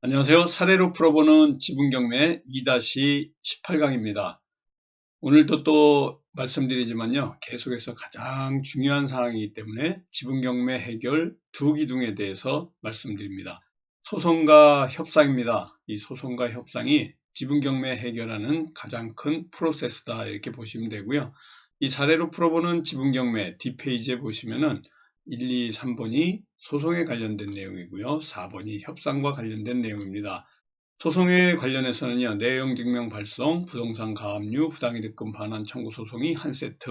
안녕하세요. 사례로 풀어보는 지분경매 2-18강입니다. 오늘도 또 말씀드리지만요. 계속해서 가장 중요한 사항이기 때문에 지분경매 해결 두 기둥에 대해서 말씀드립니다. 소송과 협상입니다. 이 소송과 협상이 지분경매 해결하는 가장 큰 프로세스다 이렇게 보시면 되고요. 이 사례로 풀어보는 지분경매 뒷페이지에 보시면은 1, 2, 3번이 소송에 관련된 내용이고요. 4번이 협상과 관련된 내용입니다. 소송에 관련해서는요. 내용 증명 발송, 부동산 가압류, 부당이득금 반환 청구 소송이 한 세트,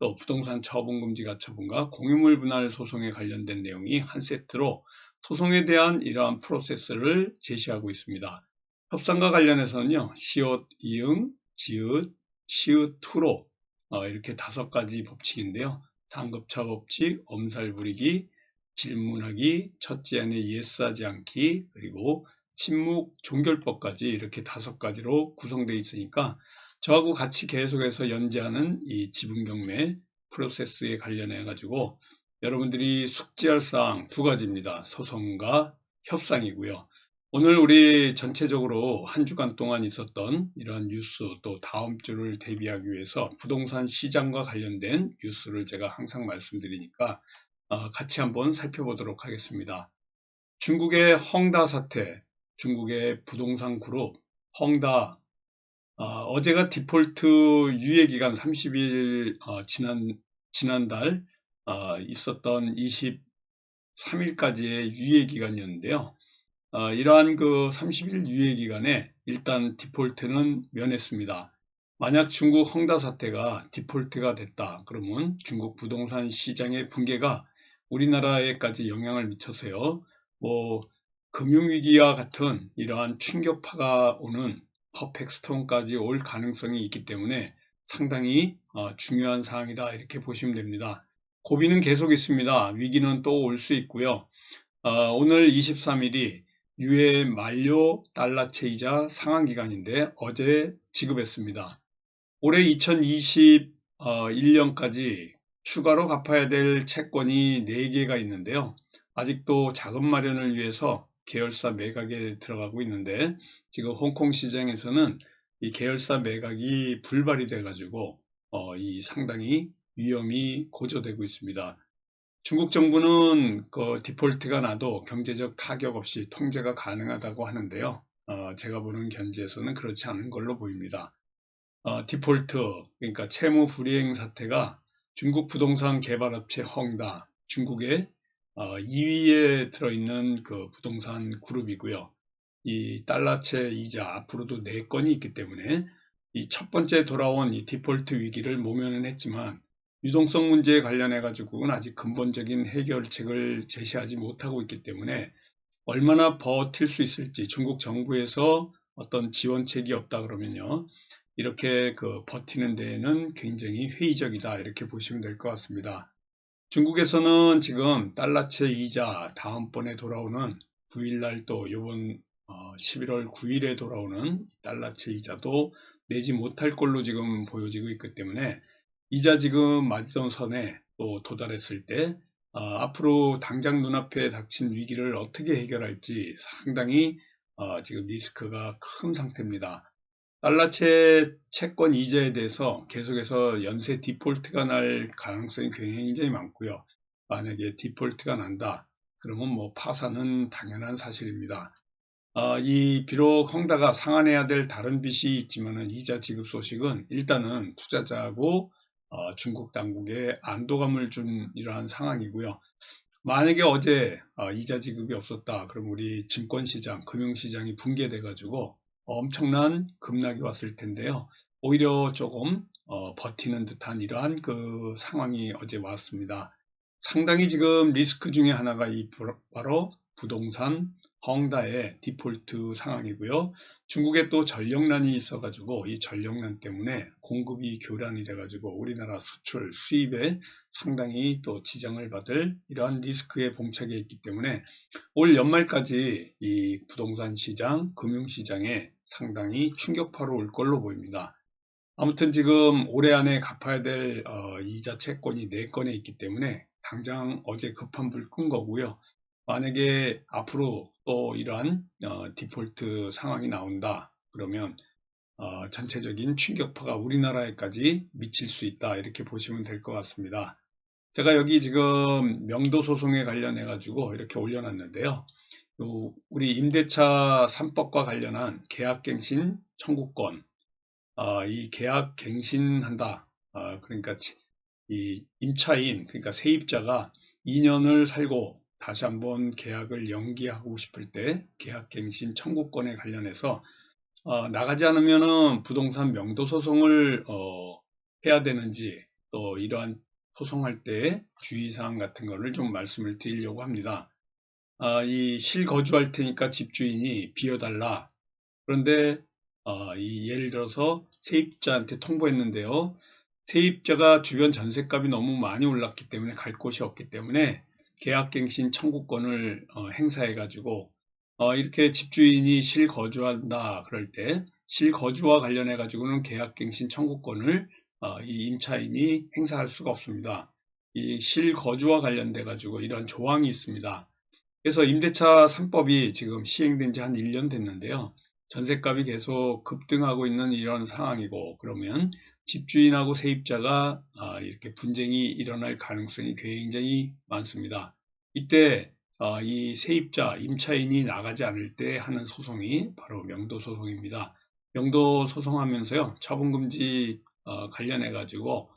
또 부동산 처분 금지 가처분과 공유물 분할 소송에 관련된 내용이 한 세트로 소송에 대한 이러한 프로세스를 제시하고 있습니다. 협상과 관련해서는요. 시옷, 이응, 지읒, 시읒2로 어, 이렇게 다섯 가지 법칙인데요. 상급차 법칙, 엄살 부리기, 질문하기, 첫째 안에 예스하지 않기, 그리고 침묵, 종결법까지 이렇게 다섯 가지로 구성되어 있으니까 저하고 같이 계속해서 연재하는 이 지분 경매 프로세스에 관련해 가지고 여러분들이 숙지할 사항 두 가지입니다. 소송과 협상이고요. 오늘 우리 전체적으로 한 주간 동안 있었던 이러한 뉴스 또 다음 주를 대비하기 위해서 부동산 시장과 관련된 뉴스를 제가 항상 말씀드리니까 어, 같이 한번 살펴보도록 하겠습니다. 중국의 헝다 사태, 중국의 부동산 그룹 헝다 어, 제가 디폴트 유예 기간 30일 어, 지난 지난달 어, 있었던 23일까지의 유예 기간이었는데요. 어, 이러한 그 30일 유예 기간에 일단 디폴트는 면했습니다. 만약 중국 헝다 사태가 디폴트가 됐다 그러면 중국 부동산 시장의 붕괴가 우리나라에까지 영향을 미쳐서요. 뭐 금융위기와 같은 이러한 충격파가 오는 퍼펙스톤까지 올 가능성이 있기 때문에 상당히 어, 중요한 사항이다 이렇게 보시면 됩니다. 고비는 계속 있습니다. 위기는 또 올 수 있고요. 어, 오늘 23일이 유예 만료 달러채 이자 상환 기간인데 어제 지급했습니다. 올해 2021년까지 추가로 갚아야 될 채권이 4개가 있는데요. 아직도 자금 마련을 위해서 계열사 매각에 들어가고 있는데 지금 홍콩 시장에서는 이 계열사 매각이 불발이 돼 가지고 어, 이 상당히 위험이 고조되고 있습니다. 중국 정부는 그 디폴트가 나도 경제적 타격 없이 통제가 가능하다고 하는데요. 어, 제가 보는 견지에서는 그렇지 않은 걸로 보입니다. 어, 디폴트, 그러니까 채무 불이행 사태가 중국 부동산 개발업체 헝다, 중국의 어, 2위에 들어있는 그 부동산 그룹이고요. 이 달러채 이자 앞으로도 4건이 있기 때문에 이 첫 번째 돌아온 이 디폴트 위기를 모면은 했지만 유동성 문제에 관련해 가지고는 아직 근본적인 해결책을 제시하지 못하고 있기 때문에 얼마나 버틸 수 있을지 중국 정부에서 어떤 지원책이 없다 그러면요 이렇게 그 버티는 데에는 굉장히 회의적이다 이렇게 보시면 될 것 같습니다 중국에서는 지금 달러채 이자 다음번에 돌아오는 9일날 또 요번 11월 어, 9일에 돌아오는 달러채 이자도 내지 못할 걸로 지금 보여지고 있기 때문에 이자 지금 마지노선에 또 도달했을 때 어, 앞으로 당장 눈앞에 닥친 위기를 어떻게 해결할지 상당히 어, 지금 리스크가 큰 상태입니다. 달러채 채권 이자에 대해서 계속해서 연쇄 디폴트가 날 가능성이 굉장히 많고요. 만약에 디폴트가 난다 그러면 뭐 파산은 당연한 사실입니다. 어, 이 비록 헝다가 상환해야 될 다른 빚이 있지만은 이자 지급 소식은 일단은 투자자하고 어, 중국 당국에 안도감을 준 이러한 상황이고요. 만약에 어제 어, 이자 지급이 없었다. 그럼 우리 증권시장, 금융시장이 붕괴돼 가지고 엄청난 급락이 왔을 텐데요. 오히려 조금 어, 버티는 듯한 이러한 그 상황이 어제 왔습니다. 상당히 지금 리스크 중에 하나가 이 바로 부동산 헝다의 디폴트 상황이고요. 중국에 또 전력난이 있어가지고 이 전력난 때문에 공급이 교란이 돼가지고 우리나라 수출 수입에 상당히 또 지장을 받을 이러한 리스크에 봉착해 있기 때문에 올 연말까지 이 부동산 시장, 금융 시장에 상당히 충격파로 올 걸로 보입니다. 아무튼 지금 올해 안에 갚아야 될 어, 이자 채권이 4건에 있기 때문에 당장 어제 급한 불 끈 거고요. 만약에 앞으로 또 이러한 어, 디폴트 상황이 나온다 그러면 어, 전체적인 충격파가 우리나라에까지 미칠 수 있다 이렇게 보시면 될 것 같습니다. 제가 여기 지금 명도 소송에 관련해 가지고 이렇게 올려놨는데요. 요 우리 임대차 3법과 관련한 계약갱신 청구권 어, 이 계약 갱신한다 어, 그러니까 이 임차인 그러니까 세입자가 2년을 살고 다시 한번 계약을 연기하고 싶을 때 계약갱신 청구권에 관련해서 어, 나가지 않으면 부동산 명도 소송을 어, 해야 되는지 또 이러한 소송할 때 주의사항 같은 거를 좀 말씀을 드리려고 합니다. 아, 이 실거주할 테니까 집주인이 비워달라. 그런데 어, 이 예를 들어서 세입자한테 통보했는데요. 세입자가 주변 전셋값이 너무 많이 올랐기 때문에 갈 곳이 없기 때문에 계약갱신 청구권을 어, 행사해 가지고 어, 이렇게 집주인이 실거주한다 그럴 때 실거주와 관련해 가지고는 계약갱신 청구권을 어, 이 임차인이 행사할 수가 없습니다. 이 실거주와 관련돼 가지고 이런 조항이 있습니다. 그래서 임대차 3법이 지금 시행된 지 한 1년 됐는데요. 전셋값이 계속 급등하고 있는 이런 상황이고 그러면 집주인하고 세입자가 아, 이렇게 분쟁이 일어날 가능성이 굉장히 많습니다. 이때 어, 이 세입자, 임차인이 나가지 않을 때 하는 소송이 바로 명도 소송입니다. 명도 소송하면서요, 처분금지 어, 관련해 가지고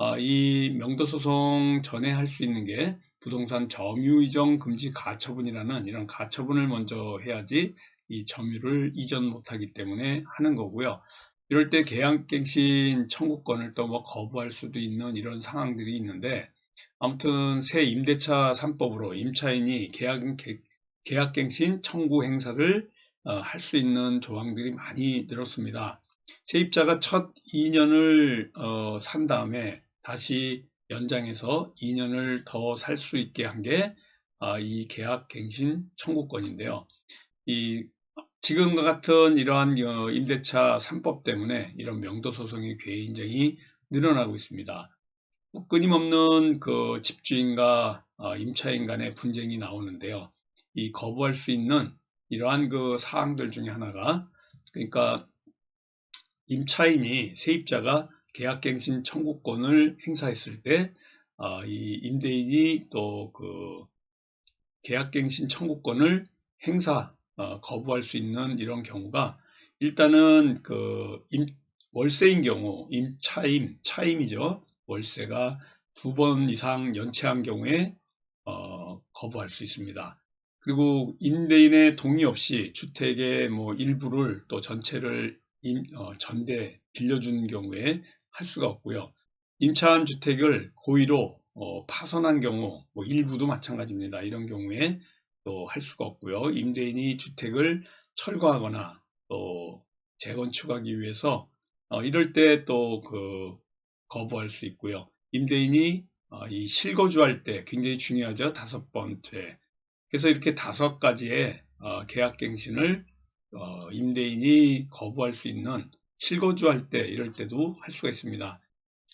어, 이 명도소송 전에 할 수 있는 게 부동산 점유이전 금지 가처분이라는 이런 가처분을 먼저 해야지 이 점유를 이전 못하기 때문에 하는 거고요. 이럴 때 계약갱신 청구권을 또 뭐 거부할 수도 있는 이런 상황들이 있는데 아무튼 새 임대차 3법으로 임차인이 계약, 계약갱신 청구 행사를 어, 할 수 있는 조항들이 많이 늘었습니다. 세입자가 첫 2년을 어, 산 다음에 다시 연장해서 2년을 더 살 수 있게 한 게이 아, 계약 갱신 청구권인데요. 이 지금과 같은 이러한 어, 임대차 3법 때문에 이런 명도 소송이 굉장히 늘어나고 있습니다. 끊임없는 그 집주인과 어, 임차인 간의 분쟁이 나오는데요. 이 거부할 수 있는 이러한 그 사항들 중에 하나가 그러니까 임차인이 세입자가 계약갱신 청구권을 행사했을 때이 어, 임대인이 또 그 계약갱신 청구권을 행사 어, 거부할 수 있는 이런 경우가 일단은 그 임, 월세인 경우 임차임 차임이죠 월세가 두 번 이상 연체한 경우에 어, 거부할 수 있습니다. 그리고 임대인의 동의 없이 주택의 뭐 일부를 또 전체를 임, 어, 전대 빌려준 경우에 할 수가 없고요. 임차한 주택을 고의로 어, 파손한 경우 뭐 일부도 마찬가지입니다. 이런 경우에 또 할 수가 없고요. 임대인이 주택을 철거하거나 또 재건축하기 위해서 어, 이럴 때 또 그 거부할 수 있고요. 임대인이 어, 이 실거주할 때 굉장히 중요하죠. 다섯 번째. 그래서 이렇게 다섯 가지의 어, 계약갱신을 어, 임대인이 거부할 수 있는 실거주할 때 이럴 때도 할 수가 있습니다.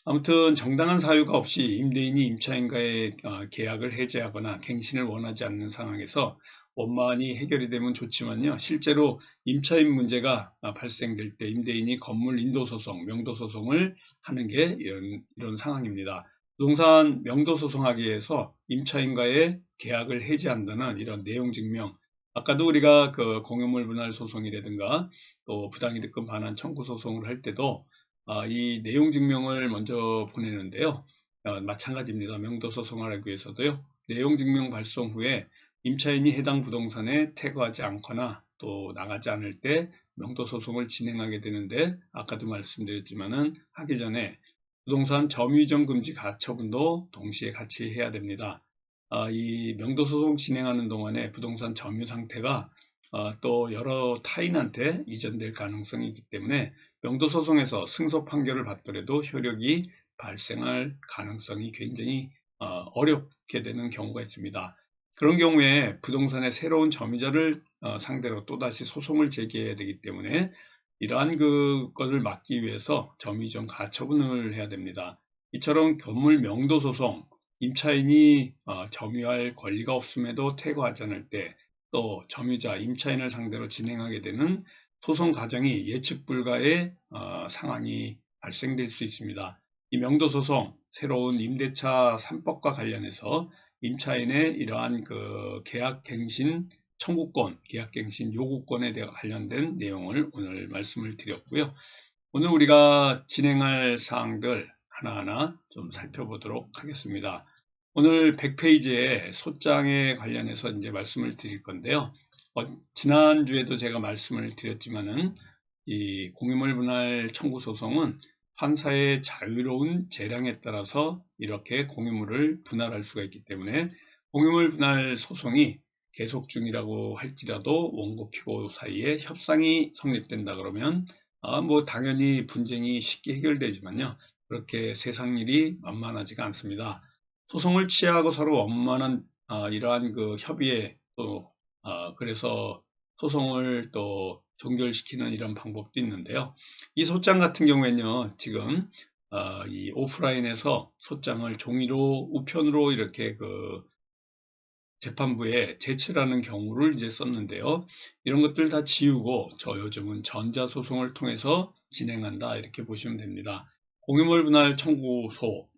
아무튼 정당한 사유가 없이 임대인이 임차인과의 어, 계약을 해제하거나 갱신을 원하지 않는 상황에서 원만히 해결이 되면 좋지만요. 실제로 임차인 문제가 어, 발생될 때 임대인이 건물 인도소송, 명도소송을 하는 게 이런, 이런 상황입니다. 부동산 명도소송하기 위해서 임차인과의 계약을 해제한다는 이런 내용 증명 아까도 우리가 그 공유물 분할 소송이라든가 또 부당이득금 반환 청구 소송을 할 때도 아, 이 내용 증명을 먼저 보내는데요. 어, 마찬가지입니다. 명도 소송을 하기 위해서도요. 내용 증명 발송 후에 임차인이 해당 부동산에 태거하지 않거나 또 나가지 않을 때 명도 소송을 진행하게 되는데 아까도 말씀드렸지만은 하기 전에 부동산 점유이전 금지 가처분도 동시에 같이 해야 됩니다. 아, 이 명도 소송 진행하는 동안에 부동산 점유 상태가 어, 또 여러 타인한테 이전될 가능성이 있기 때문에 명도 소송에서 승소 판결을 받더라도 효력이 발생할 가능성이 굉장히 어, 어렵게 되는 경우가 있습니다. 그런 경우에 부동산의 새로운 점유자를 어, 상대로 또다시 소송을 제기해야 되기 때문에 이러한 그것을 막기 위해서 점유전 가처분을 해야 됩니다. 이처럼 건물 명도 소송, 임차인이 어, 점유할 권리가 없음에도 퇴거하지 않을 때 또 점유자, 임차인을 상대로 진행하게 되는 소송 과정이 예측 불가의 어, 상황이 발생될 수 있습니다. 이 명도 소송, 새로운 임대차 3법과 관련해서 임차인의 이러한 그 계약갱신 청구권, 계약갱신 요구권에 대해 관련된 내용을 오늘 말씀을 드렸고요. 오늘 우리가 진행할 사항들 하나하나 좀 살펴보도록 하겠습니다. 오늘 100페이지의 소장에 관련해서 이제 말씀을 드릴 건데요. 어, 지난주에도 제가 말씀을 드렸지만은 이 공유물 분할 청구 소송은 판사의 자유로운 재량에 따라서 이렇게 공유물을 분할할 수가 있기 때문에 공유물 분할 소송이 계속 중이라고 할지라도 원고 피고 사이에 협상이 성립된다 그러면 아, 뭐 당연히 분쟁이 쉽게 해결되지만요. 그렇게 세상 일이 만만하지가 않습니다. 소송을 취하고 서로 원만한 아, 이러한 그 협의에 또 아, 그래서 소송을 또 종결시키는 이런 방법도 있는데요. 이 소장 같은 경우에는요, 지금 어, 이 오프라인에서 소장을 종이로 우편으로 이렇게 그 재판부에 제출하는 경우를 이제 썼는데요. 이런 것들 다 지우고 저 요즘은 전자소송을 통해서 진행한다 이렇게 보시면 됩니다. 공유물 분할 청구소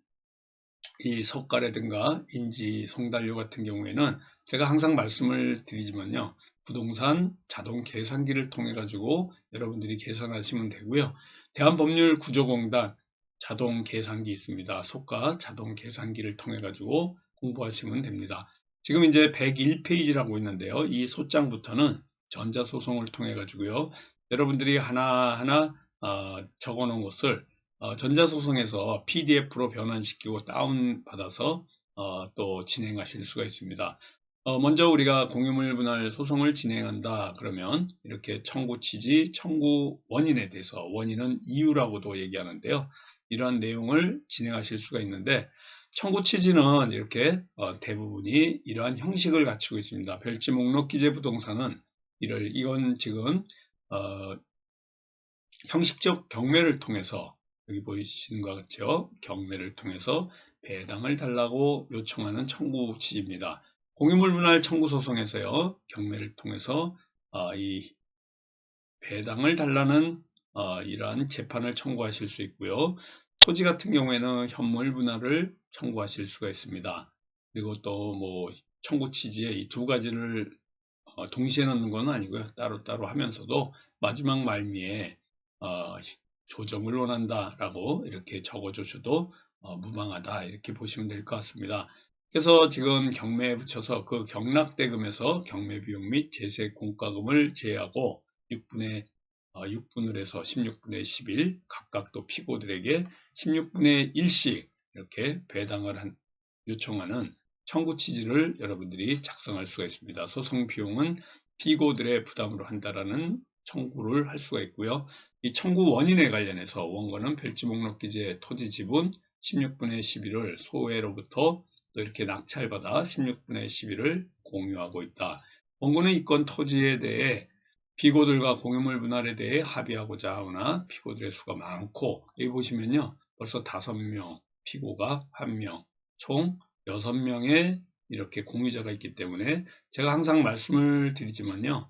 이 석가래든가 인지 송달료 같은 경우에는 제가 항상 말씀을 드리지만요. 부동산 자동 계산기를 통해 가지고 여러분들이 계산하시면 되고요. 대한법률구조공단 자동 계산기 있습니다. 속가 자동 계산기를 통해 가지고 공부하시면 됩니다. 지금 이제 101페이지라고 있는데요. 이 소장부터는 전자소송을 통해 가지고요. 여러분들이 하나하나 어, 적어 놓은 것을 어, 전자소송에서 PDF로 변환시키고 다운받아서 어, 또 진행하실 수가 있습니다. 어, 먼저 우리가 공유물 분할 소송을 진행한다 그러면 이렇게 청구 취지, 청구 원인에 대해서 원인은 이유라고도 얘기하는데요. 이러한 내용을 진행하실 수가 있는데 청구 취지는 이렇게 어, 대부분이 이러한 형식을 갖추고 있습니다. 별지 목록 기재 부동산은 이를 이건 지금 어, 형식적 경매를 통해서 여기 보이시는 것 같죠? 경매를 통해서 배당을 달라고 요청하는 청구 취지입니다. 공유물 분할 청구 소송에서요. 경매를 통해서 어, 이 배당을 달라는 어, 이러한 재판을 청구하실 수 있고요. 토지 같은 경우에는 현물 분할을 청구하실 수가 있습니다. 그리고 또 뭐 청구 취지에 이 두 가지를 어, 동시에 넣는 건 아니고요. 따로따로 하면서도 마지막 말미에 어, 조정을 원한다라고 이렇게 적어주셔도 어, 무방하다 이렇게 보시면 될 것 같습니다. 그래서 지금 경매에 붙여서 그 경락대금에서 경매 비용 및 제세 공과금을 제하고 6분의 어, 6분을 해서 16분의 11 각각 또 피고들에게 16분의 1씩 이렇게 배당을 한, 요청하는 청구 취지를 여러분들이 작성할 수가 있습니다. 소송 비용은 피고들의 부담으로 한다라는 청구를 할 수가 있고요. 이 청구 원인에 관련해서 원고는 별지 목록 기재 토지 지분 16분의 11을 소외로부터 또 이렇게 낙찰받아 16분의 11을 공유하고 있다. 원고는 이건 토지에 대해 피고들과 공유물 분할에 대해 합의하고자 하거나 피고들의 수가 많고 여기 보시면요. 벌써 5명, 피고가 1명, 총 6명의 이렇게 공유자가 있기 때문에 제가 항상 말씀을 드리지만요.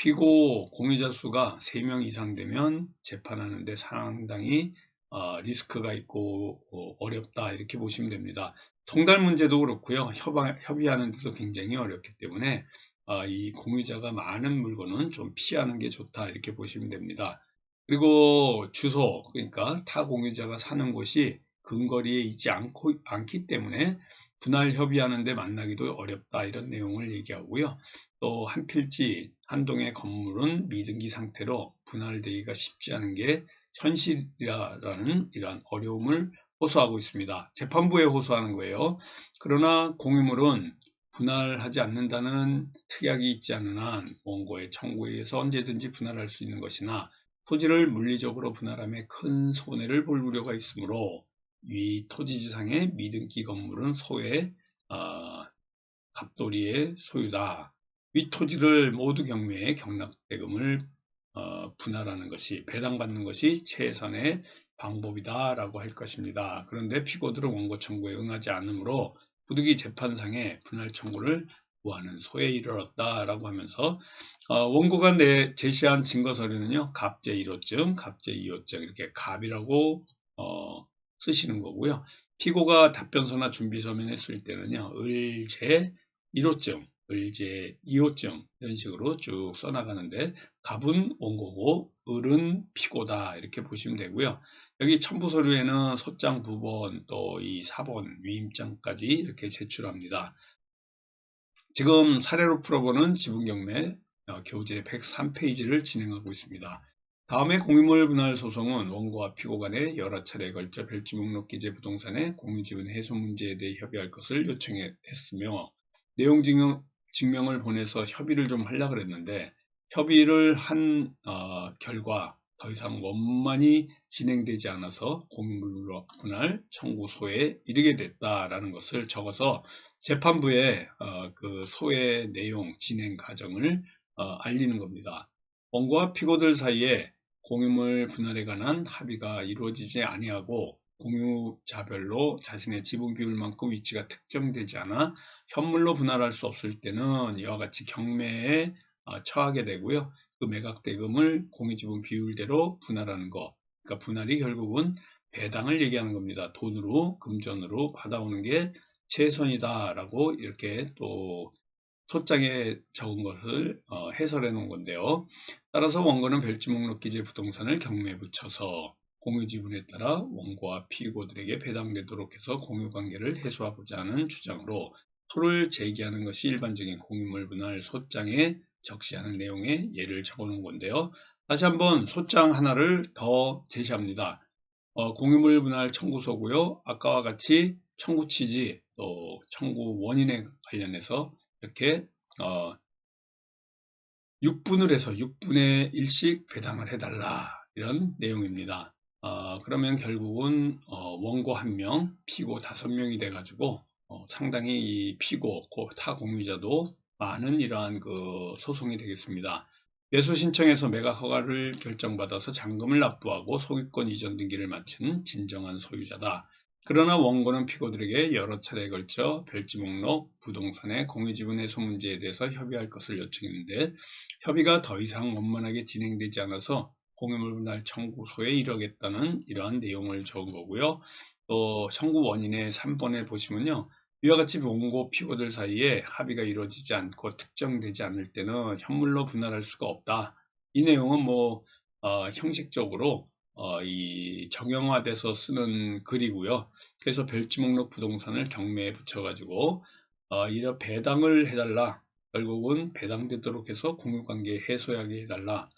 피고 공유자 수가 3명 이상 되면 재판하는데 상당히 어, 리스크가 있고 어, 어렵다 이렇게 보시면 됩니다. 송달 문제도 그렇고요. 협의, 하는 데도 굉장히 어렵기 때문에 어, 이 공유자가 많은 물건은 좀 피하는 게 좋다 이렇게 보시면 됩니다. 그리고 주소 그러니까 타 공유자가 사는 곳이 근거리에 있지 않고, 않기 때문에 분할 협의하는데 만나기도 어렵다 이런 내용을 얘기하고요. 또 한 필지 한 동의 건물은 미등기 상태로 분할되기가 쉽지 않은 게 현실이라는 이러한 어려움을 호소하고 있습니다. 재판부에 호소하는 거예요. 그러나 공유물은 분할하지 않는다는 특약이 있지 않은 한 원고의 청구에 의해서 언제든지 분할할 수 있는 것이나 토지를 물리적으로 분할함에 큰 손해를 볼 우려가 있으므로 이 토지지상의 미등기 건물은 소외 어, 갑돌이의 소유다. 위 토지를 모두 경매에 경락대금을 어, 분할하는 것이 배당받는 것이 최선의 방법이다 라고 할 것입니다. 그런데 피고들은 원고 청구에 응하지 않으므로 부득이 재판상에 분할 청구를 구하는 소에 이르렀다 라고 하면서 어, 원고가 내 제시한 증거 서류는요 갑제 1호증, 갑제 2호증 이렇게 갑이라고 어, 쓰시는 거고요. 피고가 답변서나 준비서면 했을 때는요 을제 1호증, 을제 2호증 이런 식으로 쭉 써나가는데 갑은 원고고 을은 피고다 이렇게 보시면 되고요. 여기 첨부 서류에는 소장 9번 또 이 4번 위임장까지 이렇게 제출합니다. 지금 사례로 풀어보는 지분경매 어, 교재 103페이지를 진행하고 있습니다. 다음에 공유물 분할 소송은 원고와 피고 간에 여러 차례에 걸쳐 별지 목록 기재 부동산의 공유지분 해소 문제에 대해 협의할 것을 요청했으며 내용 증명, 을 보내서 협의를 좀 하려고 했는데 협의를 한 어, 결과 더 이상 원만히 진행되지 않아서 공유물 분할 청구소에 이르게 됐다라는 것을 적어서 재판부에 어, 그 소의 내용 진행 과정을 어, 알리는 겁니다. 원고와 피고들 사이에 공유물 분할에 관한 합의가 이루어지지 아니하고 공유자별로 자신의 지분 비율만큼 위치가 특정되지 않아 현물로 분할할 수 없을 때는 이와 같이 경매에 어, 처하게 되고요. 그 매각 대금을 공유지분 비율대로 분할하는 거. 그러니까 분할이 결국은 배당을 얘기하는 겁니다. 돈으로 금전으로 받아오는 게 최선이다라고 이렇게 또 소장에 적은 것을 어, 해설해 놓은 건데요. 따라서 원고는 별지 목록 기재 부동산을 경매에 붙여서 공유 지분에 따라 원고와 피고들에게 배당되도록 해서 공유 관계를 해소하고자 하는 주장으로 소를 제기하는 것이 일반적인 공유물 분할 소장에 적시하는 내용의 예를 적어 놓은 건데요. 다시 한번 소장 하나를 더 제시합니다. 어, 공유물 분할 청구서고요. 아까와 같이 청구 취지 또 청구 원인에 관련해서 이렇게 어, 6분을 해서 6분의 1씩 배당을 해달라 이런 내용입니다. 어, 그러면 결국은 어, 원고 1명, 피고 5명이 돼가지고 어, 상당히 이 피고, 타 공유자도 많은 이러한 그 소송이 되겠습니다. 매수 신청에서 매각 허가를 결정받아서 잔금을 납부하고 소유권 이전 등기를 마친 진정한 소유자다. 그러나 원고는 피고들에게 여러 차례에 걸쳐 별지 목록, 부동산의 공유지분 해소 문제에 대해서 협의할 것을 요청했는데 협의가 더 이상 원만하게 진행되지 않아서 공유물 분할 청구소에 이르겠다는 이러한 내용을 적은 거고요. 또 청구 원인의 3번에 보시면요. 이와 같이 원고 피고들 사이에 합의가 이루어지지 않고 특정되지 않을 때는 현물로 분할할 수가 없다. 이 내용은 뭐 어, 형식적으로 어, 이 정형화돼서 쓰는 글이고요. 그래서 별지 목록 부동산을 경매에 붙여가지고 어, 이런 배당을 해달라. 결국은 배당되도록 해서 공유관계 해소하게 해달라.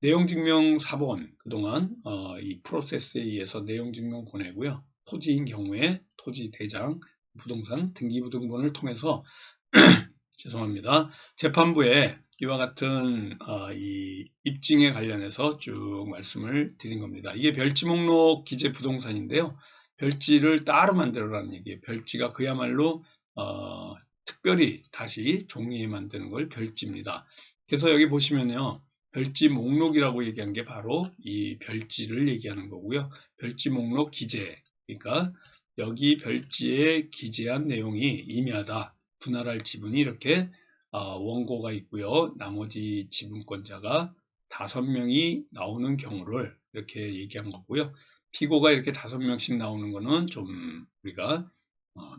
내용증명 4번 그동안 어, 이 프로세스에 의해서 내용증명 보내고요. 토지인 경우에 토지 대장 부동산 등기부등본을 통해서 죄송합니다. 재판부에 이와 같은 어, 이 입증에 관련해서 쭉 말씀을 드린 겁니다. 이게 별지 목록 기재 부동산인데요. 별지를 따로 만들어라는 얘기예요. 별지가 그야말로 어, 특별히 다시 종이에 만드는 걸 별지입니다. 그래서 여기 보시면요. 별지 목록이라고 얘기한 게 바로 이 별지를 얘기하는 거고요. 별지 목록 기재. 그러니까 여기 별지에 기재한 내용이 임의하다. 분할할 지분이 이렇게 어, 원고가 있고요. 나머지 지분권자가 다섯 명이 나오는 경우를 이렇게 얘기한 거고요. 피고가 이렇게 다섯 명씩 나오는 거는 좀 우리가 어,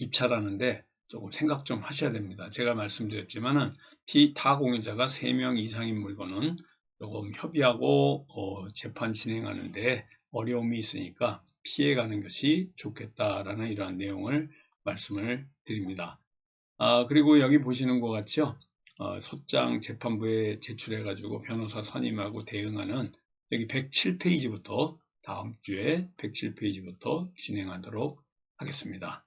입찰하는데 조금 생각 좀 하셔야 됩니다. 제가 말씀드렸지만은 피타 공유자가 3명 이상인 물건은 조금 협의하고 어, 재판 진행하는데 어려움이 있으니까 피해가는 것이 좋겠다라는 이러한 내용을 말씀을 드립니다. 아, 그리고 여기 보시는 것 같죠? 어, 소장 재판부에 제출해 가지고 변호사 선임하고 대응하는 여기 107페이지부터 다음 주에 107페이지부터 진행하도록 하겠습니다.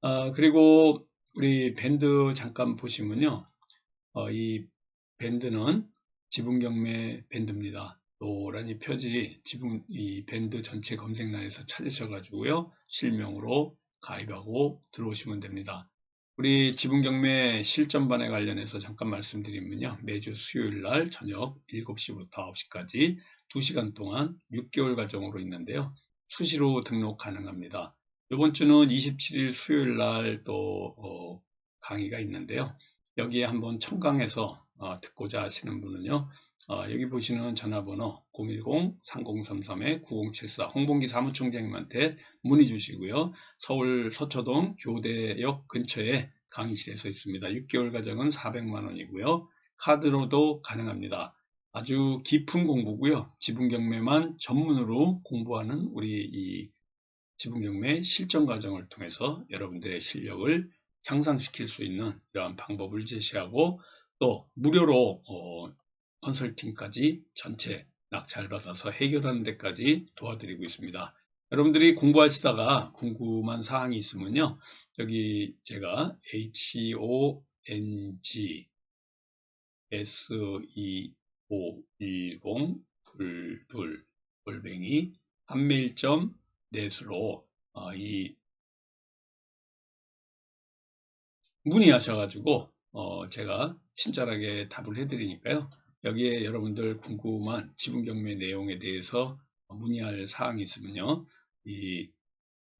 아, 그리고 우리 밴드 잠깐 보시면요. 어, 이 밴드는 지분경매 밴드입니다. 노란 이 표지 지분 이 밴드 전체 검색란에서 찾으셔가지고요 실명으로 가입하고 들어오시면 됩니다. 우리 지분 경매 실전반에 관련해서 잠깐 말씀드리면요 매주 수요일 날 저녁 7시부터 9시까지 2시간 동안 6개월 과정으로 있는데요 수시로 등록 가능합니다. 이번 주는 27일 수요일 날또 어, 강의가 있는데요. 여기에 한번 청강해서 어, 듣고자 하시는 분은요. 어, 여기 보시는 전화번호 010-3033-9074 홍봉기 사무총장님한테 문의 주시고요. 서울 서초동 교대역 근처에 강의실에서 있습니다. 6개월 과정은 400만 원이고요. 카드로도 가능합니다. 아주 깊은 공부고요. 지분 경매만 전문으로 공부하는 우리 이 지분 경매 실전 과정을 통해서 여러분들의 실력을 향상시킬 수 있는 이러한 방법을 제시하고 또 무료로 어, 컨설팅까지 전체 낙찰 받아서 해결하는 데까지 도와드리고 있습니다. 여러분들이 공부하시다가 궁금한 사항이 있으면요. 여기 제가 HONG SE510 둘둘 골뱅이 한메일점 넷으로 어, 이 문의하셔가지고 어, 제가 친절하게 답을 해드리니까요. 여기에 여러분들 궁금한 지분 경매 내용에 대해서 문의할 사항이 있으면요. 이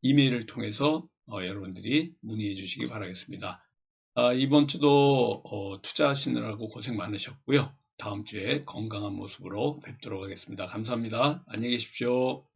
이메일을 통해서 어, 여러분들이 문의해 주시기 바라겠습니다. 아, 이번 주도 어, 투자하시느라고 고생 많으셨고요. 다음 주에 건강한 모습으로 뵙도록 하겠습니다. 감사합니다. 안녕히 계십시오.